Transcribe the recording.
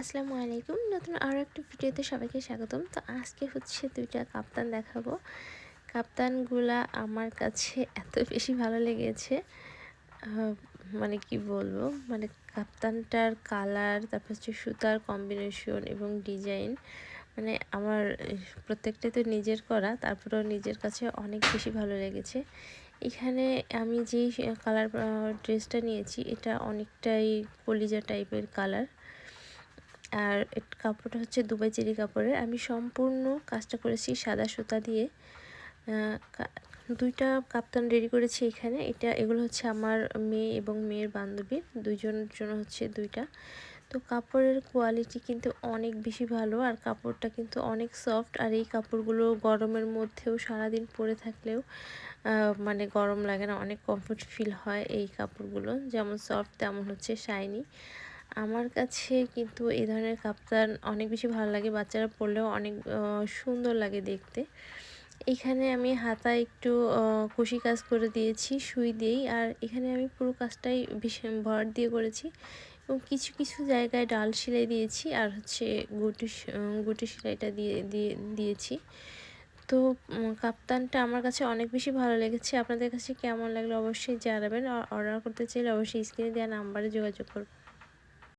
আসসালামু আলাইকুম। নতুন আরও একটা ভিডিওতে সবাইকে স্বাগতম। তো আজকে হচ্ছে দুইটা কাপ্তান দেখাবো। কাপ্তানগুলা আমার কাছে এত বেশি ভালো লেগেছে। মানে কি বলব? মানে কাপ্তানটার কালার তারপর হচ্ছে সুতার কম্বিনেশন এবং ডিজাইন মানে আমার আহ, প্রত্যেকটা তো নিজের করা তারপরেও নিজের কাছে অনেক বেশি ভালো লেগেছে। এখানে আমি যেই কালার ড্রেসটা নিয়েছি এটা অনেকটাই কলিজা টাইপের কালার। আর কাপড়টা হচ্ছে দুবাই চেরি কাপড়ের। আমি সম্পূর্ণ কাজটা করেছি সাদা সুতা দিয়ে। দুইটা কাপ্তান রেডি করেছি এখানে। এটা, এগুলো হচ্ছে আমার মেয়ে এবং মেয়ের বান্ধবীর দুইজনের জন্য হচ্ছে দুইটা। তো কাপড়ের কোয়ালিটি কিন্তু অনেক বেশি ভালো আর কাপড়টা কিন্তু অনেক সফট আর এই কাপড়গুলো গরমের মধ্যেও সারাদিন পরে থাকলেও মানে গরম লাগে না, অনেক কমফোর্ট ফিল হয় এই কাপড়গুলো। যেমন সফট তেমন হচ্ছে শাইনি আমার কাছে কিন্তু এই ধরনের কাপ্তান অনেক বেশি ভালো লাগে। বাচ্চারা পরলেও অনেক সুন্দর লাগে দেখতে। এখানে আমি হাতা একটু কুশি কাজ করে দিয়েছি, সুই দিয়েই। আর এখানে আমি পুরো কাজটাই ভীষণ ভর দিয়ে করেছি। এবং কিছু কিছু জায়গায় ডাল সেলাই দিয়েছি। আর হচ্ছে গুটি গুটি সেলাইটা দিয়ে দিয়ে, দিয়েছি। তো কাপ্তানটা আমার কাছে অনেক বেশি ভালো লেগেছে। আপনাদের কাছে কেমন লাগল অবশ্যই জানাবেন। অর্ডার করতে চাইলে অবশ্যই স্ক্রিনে দেওয়া নাম্বারে যোগাযোগ করবেন।